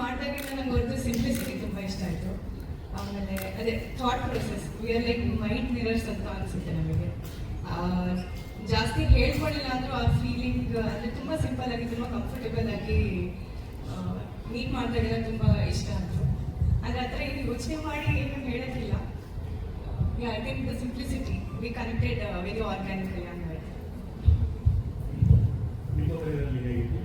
ಮಾಡಿದಾಗಿಂದ ನಂಗೆ ಅವ್ರದ್ದು ಸಿಂಪ್ಲಿಸಿಟಿ ತುಂಬ ಇಷ್ಟ ಆಯಿತು. ಆಮೇಲೆ ಅದೇ thought process we are like mind mirrors ಅಂತ ಅನಿಸುತ್ತೆ ನಮಗೆ. ಜಾಸ್ತಿ ಹೇಳ್ಕೊಳ್ಳಿಲ್ಲ ಅಂದರೂ ಆ ಫೀಲಿಂಗ್ ಅಂದರೆ ತುಂಬ ಸಿಂಪಲ್ ಆಗಿ, ತುಂಬ ಕಂಫರ್ಟೇಬಲ್ ಆಗಿ ಮೀಟ್ ಮಾಡಿದಾಗೆಲ್ಲ ತುಂಬ ಇಷ್ಟ ಆಯಿತು. ಅಂದರೆ ಆ ಥರ ಏನು ಯೋಚನೆ ಮಾಡಿ ಏನು ಹೇಳೋದಿಲ್ಲ. I think the simplicity we connected very organically ಅಂತ ನಿಮ್ಮ ಕಡೆಯಲ್ಲಿ ಹೇಗಿತ್ತು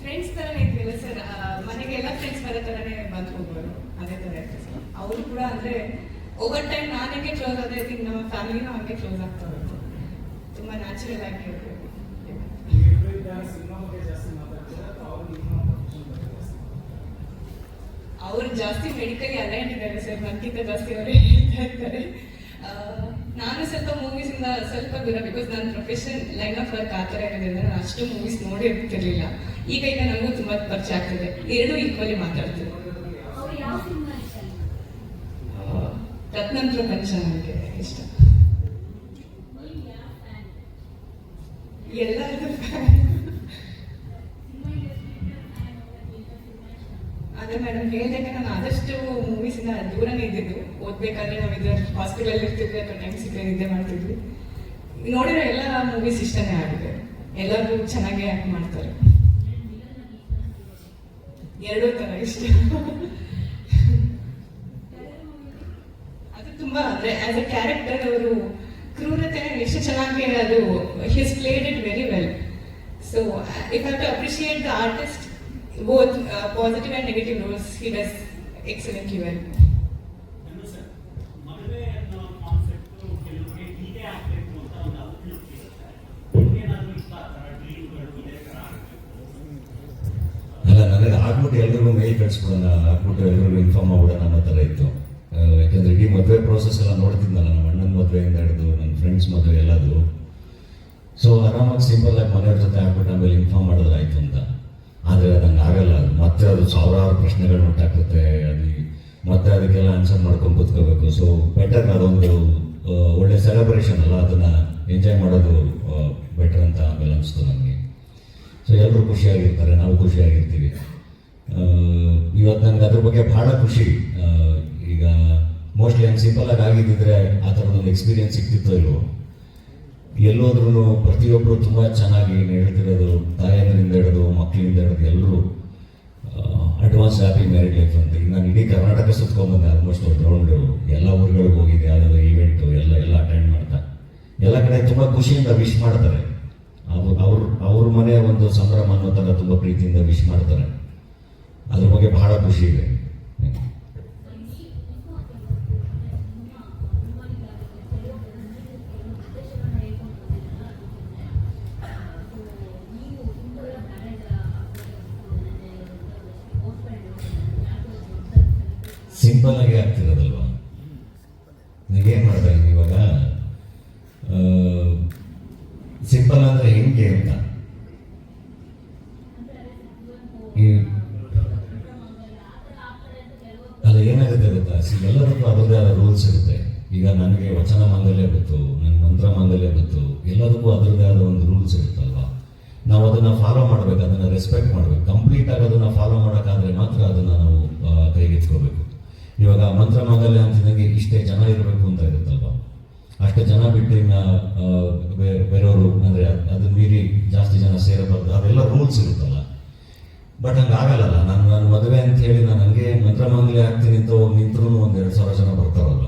ಫ್ರೆಂಡ್ಸ್ ಥರನೇ ಇದ್ವಿಲ್ಲ ಸರ್ ಮನೆಗೆಲ್ಲ ಫ್ರೆಂಡ್ಸ್ ಬರೋ ತರನೇ ಬಂದು ಹೋಗೋರು, ಅದೇ ತರ ಇರ್ತದೆ ಸರ್ ಅವರು ಕೂಡ ಅಂದ್ರೆ ಓವರ್ ಟೈಮ್ ನಾನು ಹೆಂಗೆ ಕ್ಲೋಸ್ ಆದ್ರೆ ಐ ನಮ್ಮ ಫ್ಯಾಮಿಲಿನೂ ಹಂಗೆ ಕ್ಲೋಸ್ ಆಗ್ತಾ ಹೋಗುತ್ತೆ ತುಂಬಾ ನ್ಯಾಚುರಲ್ ಆಗಿ ಇರಬೇಕು. ಅವ್ರು ಜಾಸ್ತಿ ಮೆಡಿಕಲ್ ಅಲೈನ್ ಇದ್ದಾರೆ ಸರ್ ನನ್ಗಿಂತ ಜಾಸ್ತಿ ಅವರೇ ಹೇಳ್ತಾ ಇರ್ತಾರೆ. ನಾನು ಸ್ವಲ್ಪ ಮೂವೀಸ್ ಇಂದ ಸ್ವಲ್ಪ ದೂರ ಬಿಕಾಸ್ ನನ್ನ ಪ್ರೊಫೆಷನ್ ಲೈನ್ ಆಫ್ ವರ್ಕ್ ಆ ಥರ ಇರೋದ್ರಿಂದ ನಾನು ಅಷ್ಟು ಮೂವೀಸ್ ನೋಡಿರ್ತಿರ್ಲಿಲ್ಲ ಈಗ ಈಗ ನನಗೂ ತುಂಬ ಪರಿಚಯ ಆಗ್ತಿದೆ. ಎರಡು ಈಕ್ವಲಿ ಮಾತಾಡ್ತೀವಿ. ರತ್ನಂತ್ರ ಪ್ರಪಂಚ ನನಗೆ ಇಷ್ಟ. ನೀವು ಅದೇ ಮೇಡಮ್ ಹೇಳಿದಾಗ ನಾನು ಆದಷ್ಟು ಮೂವೀಸಿಂದ ದೂರನೇ ಇದ್ದಿದ್ದು. ಓದ್ಬೇಕಾದ್ರೆ ನಾವು ಹಾಸ್ಪಿಟಲಲ್ಲಿ ಹಾಸ್ಪಿಟಲ್ ಇರ್ತಿದ್ವಿ, ಅಥವಾ ಟೈಮ್ ನಿದ್ದೆ ಮಾಡ್ತಿದ್ವಿ. ನೋಡಿರೋ ಎಲ್ಲ ಮೂವೀಸ್ ಇಷ್ಟನೇ ಆಗಿದೆ. ಎಲ್ಲರೂ ಚೆನ್ನಾಗಿ ಆ್ಯಕ್ಟ್ ಮಾಡ್ತಾರೆ. ಎರಡೂ ಥರ ಇಷ್ಟ. ಅದು ತುಂಬಾ, ಅಂದರೆ ಆಸ್ ಅ ಕ್ಯಾರೆಕ್ಟರ್ ಅವರು ಕ್ರೂರತೆ ಎಷ್ಟು ಚೆನ್ನಾಗಿ ಅದು his played it very well so if have to appreciate the artist both uh, positive negative negative roles, he does excellently well. ಥರ ಆಗ್ಬೇಕು ಅಲ್ಲ ನನಗೆ ಆಗ್ಬಿಟ್ಟು ಎಲ್ರಿಗೂ ಮೇಲ್ ಕಳಿಸ್ಬಿಡೋಣ ಆಗ್ಬಿಟ್ಟು ಎಲ್ರಿಗೂ ಇನ್ಫಾರ್ಮ್ ಮಾಡ್ಬಿಡೋಣ ಅನ್ನೋ ಥರ ಇತ್ತು. ಯಾಕಂದರೆ ಯಾಕಂದ್ರೆ ಇಡೀ ಮದುವೆ ಪ್ರೋಸೆಸ್ ಎಲ್ಲ ನೋಡ್ತಿದ್ನಲ್ಲ ನಮ್ಮ ಅಣ್ಣನ ಮದುವೆಯಿಂದ ಹಿಡಿದು ನನ್ನ ಫ್ರೆಂಡ್ಸ್ ಮದುವೆ ಎಲ್ಲದು ಸೊ ಆರಾಮಾಗಿ ಸಿಂಪಲ್ ಆಗಿ ಮನೆಯವ್ರ ಜೊತೆ ಆಗ್ಬಿಟ್ಟು ಆಮೇಲೆ ಇನ್ಫಾರ್ಮ್ ಮಾಡಿದ್ರೆ ಆಯ್ತು ಅಂತ. ಆದರೆ ಅದಂಗೆ ಆಗಲ್ಲ ಮತ್ತೆ ಅದು ಸಾವಿರಾರು ಪ್ರಶ್ನೆಗಳು ಉಂಟಾಗುತ್ತೆ ಅಲ್ಲಿ ಮತ್ತೆ ಅದಕ್ಕೆಲ್ಲ ಆನ್ಸರ್ ಮಾಡ್ಕೊಂಡು ಕೂತ್ಕೋಬೇಕು. ಸೊ ಬೆಟರ್ ಅದೊಂದು ಒಳ್ಳೆ ಸೆಲೆಬ್ರೇಷನ್ ಅಲ್ಲ, ಅದನ್ನ ಎಂಜಾಯ್ ಮಾಡೋದು ಬೆಟರ್ ಅಂತ ಆಮೇಲೆ ಅನಿಸ್ತು ನನಗೆ ಸೊ ಎಲ್ಲರೂ ಖುಷಿಯಾಗಿರ್ತಾರೆ, ನಾವು ಖುಷಿಯಾಗಿರ್ತೀವಿ. ಇವತ್ತು ನನಗೆ ಅದ್ರ ಬಗ್ಗೆ ಬಹಳ ಖುಷಿ. ಈಗ ಮೋಸ್ಟ್ಲಿ ಹಂಗೆ ಸಿಂಪಲ್ ಆಗಿ ಆಗಿದ್ದಿದ್ರೆ ಆ ಥರದೊಂದು ಎಕ್ಸ್ಪೀರಿಯನ್ಸ್ ಸಿಗ್ತಿತ್ತೋ ಇಲ್ವೋ. ಎಲ್ಲೋದ್ರೂ ಪ್ರತಿಯೊಬ್ಬರು ತುಂಬ ಚೆನ್ನಾಗಿ ಹೇಳ್ತಿರೋದು ಹೇಳ್ತಿರೋದು ತಾಯಂದ್ರಿಂದ ಹಿಡಿದು ಮಕ್ಕಳಿಂದ ಹಿಡಿದು ಎಲ್ಲರೂ ಅಡ್ವಾನ್ಸ್ ಹ್ಯಾಪಿ ಮ್ಯಾರಿಡ್ ಲೈಫ್ ಅಂತ. ಈಗ ನಾನು ಇಡೀ ಕರ್ನಾಟಕ ಸುತ್ಕೊಂಡ್ಬಂದೆ ಆಲ್ಮೋಸ್ಟ್ ಗ್ರೌಂಡು ರೌಂಡು ಎಲ್ಲ ಊರುಗಳಿಗೆ ಹೋಗಿದ್ದೆ ಯಾವುದಾದ್ರು ಈವೆಂಟು ಎಲ್ಲ ಎಲ್ಲ ಅಟೆಂಡ್ ಮಾಡ್ತಾ. ಎಲ್ಲ ಕಡೆ ತುಂಬ ಖುಷಿಯಿಂದ ವಿಶ್ ಮಾಡ್ತಾರೆ. ಅವ್ರು, ಅವ್ರ ಅವ್ರ ಮನೆ ಒಂದು ಸಂಭ್ರಮ ಅನ್ನೋ ಥರ ತುಂಬ ಪ್ರೀತಿಯಿಂದ ವಿಶ್ ಮಾಡ್ತಾರೆ. ಅದ್ರ ಬಗ್ಗೆ ಬಹಳ ಖುಷಿ ಇದೆ. ಸಿಂಪಲ್ ಆಗಿ ಆಗ್ತಿರೋದಲ್ವಾ? ನೀವೇನು ಮಾಡ್ಬೇಕು ಇವಾಗ? ಸಿಂಪಲ್ ಅಂದರೆ ಹೆಂಗೆ ಅಂತ ಅಲ್ಲ, ಏನಾಗುತ್ತೆ ಗೊತ್ತಾ? ಎಲ್ಲದಕ್ಕೂ ಅದರದೇ ಆದ ರೂಲ್ಸ್ ಇರುತ್ತೆ. ಈಗ ನನಗೆ ವಚನ ಮಾಂಗಲ್ಯ ಗೊತ್ತು ನನ್ನ ಮಂತ್ರ ಮಾಂಗಲ್ಯ ಗೊತ್ತು, ಎಲ್ಲದಕ್ಕೂ ಅದರದೇ ಆದ ಒಂದು ರೂಲ್ಸ್ ಇರುತ್ತಲ್ವಾ? ನಾವು ಅದನ್ನ ಫಾಲೋ ಮಾಡ್ಬೇಕು, ಅದನ್ನ ರೆಸ್ಪೆಕ್ಟ್ ಮಾಡ್ಬೇಕು. ಕಂಪ್ಲೀಟ್ ಆಗಿ ಅದನ್ನ ಫಾಲೋ ಮಾಡೋಕ್ಕಾದ್ರೆ ಮಾತ್ರ ಅದನ್ನ ನಾವು ಕೈಗೆತ್ಕೋಬೇಕು ಇವಾಗ ಮಂತ್ರ ಮಾಂಗಲ್ಯ ಅಂತಿದಂಗೆ ಇಷ್ಟೇ ಜನ ಇರಬೇಕು ಅಂತ ಇರುತ್ತಲ್ವ? ಅಷ್ಟೇ ಜನ ಬಿಟ್ಟು ಇನ್ನು ಬೇರೆಯವರು ಅಂದರೆ ಅದು ಮೀರಿ ಜಾಸ್ತಿ ಜನ ಸೇರಬಾರ್ದು. ಅದೆಲ್ಲ ರೂಲ್ಸ್ ಇರುತ್ತಲ್ಲ. ಬಟ್ ಹಂಗೆ ಆಗಲ್ಲ ನಾನು ನನ್ನ ಮದುವೆ ಅಂತ ಹೇಳಿ ನಾನು ಹಂಗೆ ಮಂತ್ರ ಮಾಂಗಲ್ಯ ಆಗ್ತೀನಿ ಅಂತ ಹೋಗಿ ನಿಂತರೂ ಒಂದು ಎರಡು ಸಾವಿರ ಜನ ಬರ್ತಾರಲ್ಲ.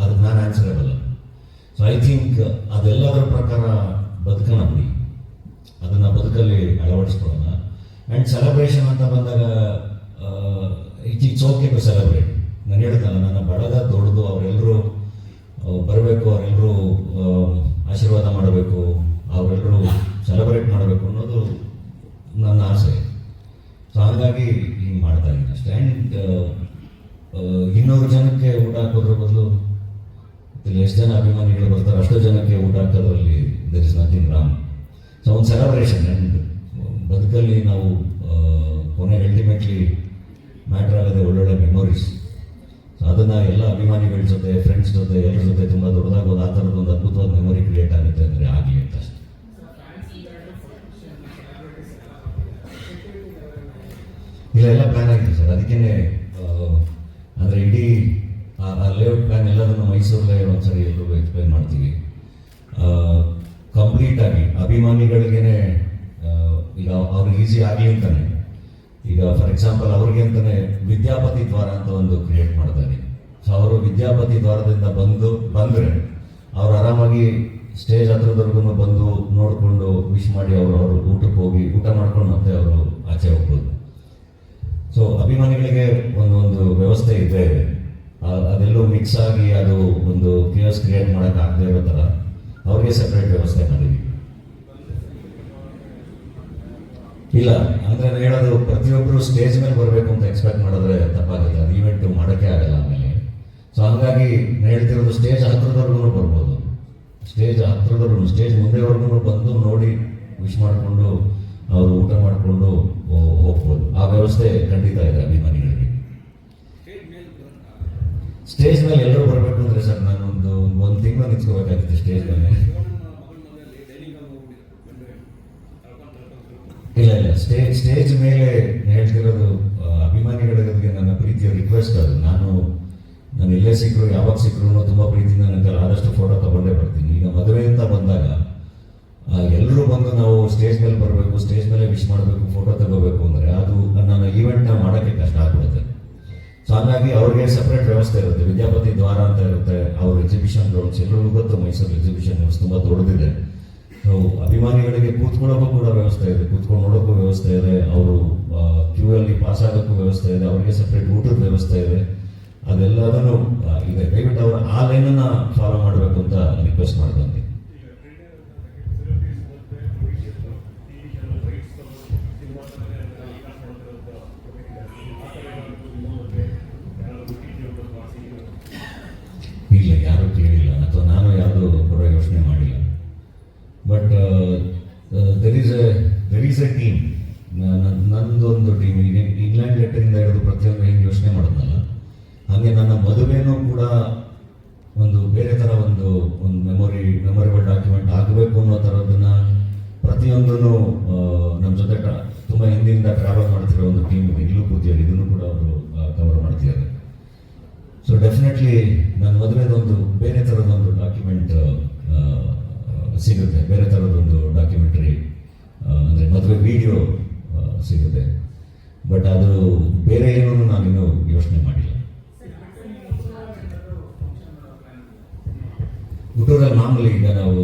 ಅದಕ್ಕೆ ನಾನು ಆನ್ಸರೇಬಲ್ ಸೊ ಐ ಥಿಂಕ್ ಅದೆಲ್ಲದರ ಪ್ರಕಾರ ಬದುಕೋಣ ಬಿಡಿ ಅದನ್ನು ಬದುಕಲ್ಲಿ ಅಳವಡಿಸ್ಕೊಳ್ಳೋಣ. ಆ್ಯಂಡ್ ಸೆಲೆಬ್ರೇಷನ್ ಅಂತ ಬಂದಾಗ it it's okay to celebrate ನಾನು ಹೇಳ್ತಾನೆ, ನನ್ನ ಬಳಗ ದೊಡ್ಡದು ಅವರೆಲ್ಲರೂ ಬರಬೇಕು ಅವರೆಲ್ಲರೂ ಆಶೀರ್ವಾದ ಮಾಡಬೇಕು ಅವರೆಲ್ಲರೂ ಸೆಲೆಬ್ರೇಟ್ ಮಾಡಬೇಕು ಅನ್ನೋದು ನನ್ನ ಆಸೆ. ಸೊ ಹಾಗಾಗಿ ಹಿಂಗೆ ಮಾಡ್ತಾ ಇದ್ದೀನಿ ಅಷ್ಟೇ. ಆ್ಯಂಡ್ ಇನ್ನೂರು ಜನಕ್ಕೆ ಊಟ ಹಾಕೋದ್ರ ಬದಲು ಎಷ್ಟು ಜನ ಅಭಿಮಾನಿಗಳು ಬರ್ತಾರೆ, ಅಷ್ಟು ಜನಕ್ಕೆ ಊಟ ಹಾಕೋದ್ರಲ್ಲಿ there is nothing wrong so ಒಂದು ಸೆಲೆಬ್ರೇಷನ್ ಆ್ಯಂಡ್ ಬದುಕಲ್ಲಿ ನಾವು ಕೊನೆಗೆ ಅಲ್ಟಿಮೇಟ್ಲಿ ಮ್ಯಾಟ್ರ್ ಆಗೋದೇ ಒಳ್ಳೊಳ್ಳೆ ಮೆಮೊರೀಸ್ ಅದನ್ನು ಎಲ್ಲ ಅಭಿಮಾನಿಗಳ ಜೊತೆ ಫ್ರೆಂಡ್ಸ್ ಜೊತೆ ಎಲ್ಲರ ಜೊತೆ ತುಂಬ ದೊಡ್ಡದಾಗೋದು ಒಂದು ಆ ಥರದ ಒಂದು ಅದ್ಭುತವಾದ ಮೆಮೊರಿ ಕ್ರಿಯೇಟ್ ಆಗುತ್ತೆ ಅಂದರೆ ಆಗಲಿ ಅಂತ ಅಷ್ಟೇ. ಇಲ್ಲ, ಎಲ್ಲ ಪ್ಲ್ಯಾನ್ ಆಗಿದೆ ಸರ್. ಅದಕ್ಕೇನೆ ಅಂದರೆ ಇಡೀ, ಆ ಲೇಔಟ್ ಪ್ಲ್ಯಾನ್ ಎಲ್ಲದನ್ನು ಮೈಸೂರಲ್ಲೇ ಒಂದ್ಸರಿ ಎಲ್ಲರಿಗೂ ಎಕ್ಸ್ಪ್ಲೈನ್ ಮಾಡ್ತೀವಿ. ಕಂಪ್ಲೀಟ್ ಕಂಪ್ಲೀಟಾಗಿ ಅಭಿಮಾನಿಗಳಿಗೇನೆ ಈಗ ಅವ್ರಿಗೆ ಈಸಿ ಆಗಲಿ ಅಂತಾನೆ. ಈಗ ಫಾರ್ ಎಕ್ಸಾಂಪಲ್ ಅವ್ರಿಗೆ ಅಂತಾನೆ ವಿದ್ಯಾಪತಿ ದ್ವಾರ ಅಂತ ಒಂದು ಕ್ರಿಯೇಟ್ ಮಾಡ್ತಾರೆ. ಸೊ ಅವರು ವಿದ್ಯಾಪತಿ ದ್ವಾರದಿಂದ ಬಂದು, ಬಂದ್ರೆ ಅವ್ರು ಆರಾಮಾಗಿ ಸ್ಟೇಜ್ ಹತ್ರದವರೆಗೂ ಬಂದು ನೋಡಿಕೊಂಡು ವಿಶ್ ಮಾಡಿ ಅವರು ಅವರು ಊಟಕ್ಕೆ ಹೋಗಿ ಊಟ ಮಾಡ್ಕೊಂಡು ಮತ್ತೆ ಅವರು ಆಚೆ ಹೋಗ್ಬೋದು. ಸೊ ಅಭಿಮಾನಿಗಳಿಗೆ ಒಂದೊಂದು ವ್ಯವಸ್ಥೆ ಇದೆ. ಅದೆಲ್ಲೂ ಮಿಕ್ಸ್ ಆಗಿ ಅದು ಒಂದು ಕೇಸ್ ಕ್ರಿಯೇಟ್ ಮಾಡೋಕ್ಕಾಗದೇ ಇರೋ ಥರ ಅವ್ರಿಗೆ ಸಪ್ರೇಟ್ ವ್ಯವಸ್ಥೆ ಮಾಡಿದ್ವಿ ಇಲ್ಲ ಅಂದ್ರೆ ನಾನು ಹೇಳೋದು ಪ್ರತಿಯೊಬ್ಬರು ಸ್ಟೇಜ್ ಮೇಲೆ ಬರಬೇಕು ಅಂತ ಎಕ್ಸ್ಪೆಕ್ಟ್ ಮಾಡಿದ್ರೆ ತಪ್ಪಾಗುತ್ತೆ. ಅದು ಈವೆಂಟ್ ಮಾಡೋಕ್ಕೆ ಆಗಲ್ಲ ಆಮೇಲೆ. ಸೊ ಹಂಗಾಗಿ ನಾನು ಹೇಳ್ತಿರೋದು ಸ್ಟೇಜ್ ಹತ್ರದವ್ರಿಗೂ ಬರ್ಬೋದು. ಸ್ಟೇಜ್ ಹತ್ರದವರೆಗೂ ಸ್ಟೇಜ್ ಮುಂದೆವರೆಗೂ ಬಂದು ನೋಡಿ ವಿಶ್ ಮಾಡಿಕೊಂಡು ಅವರು ಊಟ ಮಾಡಿಕೊಂಡು ಹೋಗ್ಬೋದು. ಆ ವ್ಯವಸ್ಥೆ ಖಂಡಿತ ಇದೆ ಅಭಿಮಾನಿಗಳಿಗೆ. ಸ್ಟೇಜ್ ಮೇಲೆ ಎಲ್ಲರೂ ಬರಬೇಕು ಅಂದರೆ ಸರ್ ನಾನು ಒಂದು ತಿಂಗಳು ನಿಂತ್ಕೋಬೇಕಾಗಿತ್ತು ಸ್ಟೇಜ್ ಮೇಲೆ ಇಲ್ಲ ಇಲ್ಲ ಸ್ಟೇಜ್ ಸ್ಟೇಜ್ ಮೇಲೆ ಹೇಳ್ತಿರೋದು ಅಭಿಮಾನಿಗಳಿಗೆ ನನ್ನ ಪ್ರೀತಿಯ ರಿಕ್ವೆಸ್ಟ್ ಅದು. ನಾನು ನಾನು ಎಲ್ಲೇ ಸಿಕ್ಕರು ಯಾವಾಗ ಸಿಕ್ಕರು ತುಂಬ ಪ್ರೀತಿಯಿಂದ ನನ್ನ ಆದಷ್ಟು ಫೋಟೋ ತಗೊಂಡೇ ಬರ್ತೀನಿ. ಈಗ ಮದುವೆಯಿಂದ ಬಂದಾಗ ಎಲ್ಲರೂ ಬಂದು ನಾವು ಸ್ಟೇಜ್ ಮೇಲೆ ಬರಬೇಕು ಸ್ಟೇಜ್ ಮೇಲೆ ವಿಶ್ ಮಾಡಬೇಕು ಫೋಟೋ ತಗೋಬೇಕು ಅಂದರೆ ಅದು ನನ್ನ ಈವೆಂಟ್ನ ಮಾಡೋಕ್ಕೆ ಕಷ್ಟ ಆಗ್ಬಿಡುತ್ತೆ. ಸೊ ಹಾಗಾಗಿ ಅವ್ರಿಗೆ ಸಪ್ರೇಟ್ ವ್ಯವಸ್ಥೆ ಇರುತ್ತೆ. ವಿದ್ಯಾಪತಿ ದ್ವಾರ ಅಂತ ಇರುತ್ತೆ. ಅವ್ರ ಎಕ್ಸಿಬಿಷನ್ ಗ್ರೌಂಡ್ಸ್ ಎಲ್ಲರಿಗೂ ಗೊತ್ತು ಮೈಸೂರು ಎಕ್ಸಿಬಿಷನ್ ಗ್ರೌಂಡ್ಸ್ ತುಂಬ ದೊಡ್ಡದಿದೆ. ಸೊ ಅಭಿಮಾನಿಗಳಿಗೆ ಕೂತ್ಕೊಳ್ಳೋಕ್ಕೂ ಕೂಡ ವ್ಯವಸ್ಥೆ ಇದೆ. ಕೂತ್ಕೊಂಡು ನೋಡೋಕ್ಕೂ ವ್ಯವಸ್ಥೆ ಇದೆ. ಅವರು ಕ್ಯೂ ಅಲ್ಲಿ ಪಾಸ್ ಆಗೋಕ್ಕೂ ವ್ಯವಸ್ಥೆ ಇದೆ. ಅವರಿಗೆ ಸಪ್ರೇಟ್ ಊಟದ ವ್ಯವಸ್ಥೆ ಇದೆ. ಅದೆಲ್ಲದನ್ನು ಈಗ ದಯವಿಟ್ಟು ಅವರು ಆ ಲೈನನ್ನು ಫಾಲೋ ಮಾಡಬೇಕು ಅಂತ ರಿಕ್ವೆಸ್ಟ್ ಮಾಡ್ಕೊಂತೀನಿ ಈಗ ಟ್ರೇಡರ್ ಸೆಲೆಬ್ರಿಟೀಸ್ ಮತ್ತೆ ಟಿವಿ ಚಾನಲ್ ರೈಟ್ಸ್ ಸಿನಿಮಾ ಈಗ ನೋಡ್ತಿರೋದು ಆ ಥರ ಏನಾದ್ರು ನಿಮ್ಮ ಬಗ್ಗೆ ಯಾರಾದ್ರು ಟಿವಿ ಅವ್ರ ವಾಸಿ ಇಲ್ಲ ಯಾರು ಕೇಳಿಲ್ಲ ಅಥವಾ ನಾನು ಯಾವುದು ಕೂಡ ಯೋಚನೆ ಮಾಡಿಲ್ಲ but there is a there is a team ನಂದೊಂದು ಟೀಮ್, ಈಗ ಇಂಗ್ಲೆಂಡ್ ಲೆಟರಿಂದ ಹಿಡಿದು ಪ್ರತಿಯೊಂದು ಏನು ಯೋಚನೆ ಮಾಡೋದಲ್ಲ, ಹಾಗೆ ನನ್ನ ಮದುವೆನೂ ಕೂಡ ಒಂದು ಬೇರೆ ಥರ ಒಂದು ಒಂದು ಮೆಮೊರಿ ಮೆಮೊರಿಬಲ್ ಡಾಕ್ಯುಮೆಂಟ್ ಆಗಬೇಕು ಅನ್ನೋ ಥರದನ್ನ ಪ್ರತಿಯೊಂದನ್ನು ನಮ್ಮ ಜೊತೆ ತುಂಬ ಹಿಂದಿನಿಂದ ಟ್ರಾವೆಲ್ ಮಾಡ್ತಿರೋ ಒಂದು ಟೀಮ್ ಇಲ್ಲೂ ಕೂತಿಯಲ್ಲಿ ಇದನ್ನು ಕೂಡ ಅವರು ಕವರ್ ಮಾಡ್ತಿದ್ದಾರೆ. ಸೊ ಡೆಫಿನೆಟ್ಲಿ ನನ್ನ ಮದುವೆದೊಂದು ಬೇರೆ ಥರದೊಂದು ಡಾಕ್ಯುಮೆಂಟ್ ಸಿಗುತ್ತೆ. ಬೇರೆ ಥರದೊಂದು ಡಾಕ್ಯುಮೆಂಟ್ರಿ ಅಂದರೆ ಮದುವೆ ವಿಡಿಯೋ ಸಿಗುತ್ತೆ. ಬಟ್ ಅದು ಬೇರೆ ಏನೂ ನಾನಿನ್ನೂ ಯೋಚನೆ ಮಾಡಿಲ್ಲ. ಹುಟ್ಟೂರಲ್ಲಿ ಮಾಮೂಲಿ ನಾವು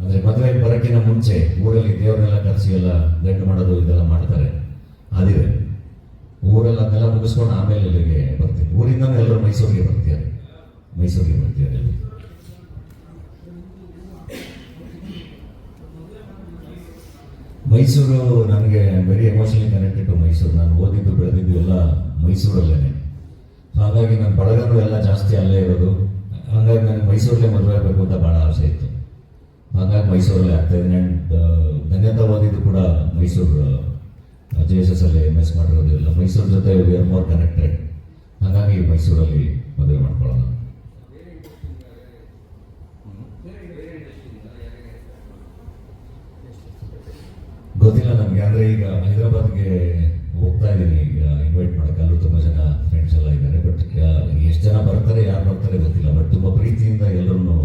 ಅಂದರೆ ಮದುವೆಗೆ ಬರೋಕ್ಕಿಂತ ಮುಂಚೆ ಊರಲ್ಲಿ ದೇವರನ್ನೆಲ್ಲ ಕರೆಸಿ ಎಲ್ಲ ಗಂಟು ಮಾಡೋದು ಇದೆಲ್ಲ ಮಾಡ್ತಾರೆ. ಅದಿದೆ ಊರೆಲ್ಲ ಅದನ್ನೆಲ್ಲ ಮುಗಿಸ್ಕೊಂಡು ಆಮೇಲೆ ಇಲ್ಲಿಗೆ ಬರ್ತೀವಿ. ಊರಿಂದ ಎಲ್ಲರೂ ಮೈಸೂರಿಗೆ ಬರ್ತೀವಿ ಮೈಸೂರಿಗೆ ಬರ್ತಾರೆ ಎಲ್ಲರೂ. ಮೈಸೂರು ನನಗೆ very emotionally connected to Mysuru. ನಾನು ಓದಿದ್ದು, ಬೆಳೆದಿದ್ದು ಎಲ್ಲ ಮೈಸೂರಲ್ಲೇ ಹಾಗಾಗಿ ನನ್ನ ಬಳಗರು ಎಲ್ಲ ಜಾಸ್ತಿ ಅಲ್ಲೇ ಇರೋದು. ಹಾಗಾಗಿ ನನಗೆ ಮೈಸೂರಲ್ಲೇ ಮದುವೆ ಆಗಬೇಕು ಅಂತ ಭಾಳ ಆಸೆ ಇತ್ತು. ಹಾಗಾಗಿ ಮೈಸೂರಲ್ಲೇ ಆಗ್ತಾ ಇದ್ದೀನಿ. ಆ್ಯಂಡ್ ಧನ್ಯತಾ ಓದಿದ್ದು ಕೂಡ ಮೈಸೂರು ಜೆ ಎಸ್ ಎಸ್ ಅಲ್ಲಿ ಎಂ ಎಸ್ ಮಾಡಿರೋದು ಎಲ್ಲ ಮೈಸೂರು ಜೊತೆ ವಿ ಆರ್ ಮೋರ್ ಕನೆಕ್ಟೆಡ್ ಹಾಗಾಗಿ ಮೈಸೂರಲ್ಲಿ ಮದುವೆ ಮಾಡ್ಕೊಳ್ಳೋಣ. ಗೊತ್ತಿಲ್ಲ ನನಗೆ ಅಂದರೆ ಈಗ ಹೈದರಾಬಾದ್ಗೆ ಹೋಗ್ತಾ ಇದ್ದೀನಿ ಈಗ ಇನ್ವೈಟ್ ಮಾಡೋಕ್ಕೆ ಅಲ್ಲೂ ತುಂಬ ಜನ ಫ್ರೆಂಡ್ಸ್ ಎಲ್ಲ ಇದ್ದಾರೆ. ಬಟ್ ಎಷ್ಟು ಜನ ಬರ್ತಾರೆ, ಯಾರು ಬರ್ತಾರೆ ಗೊತ್ತಿಲ್ಲ. ಬಟ್ ತುಂಬ ಪ್ರೀತಿಯಿಂದ ಎಲ್ಲರೂ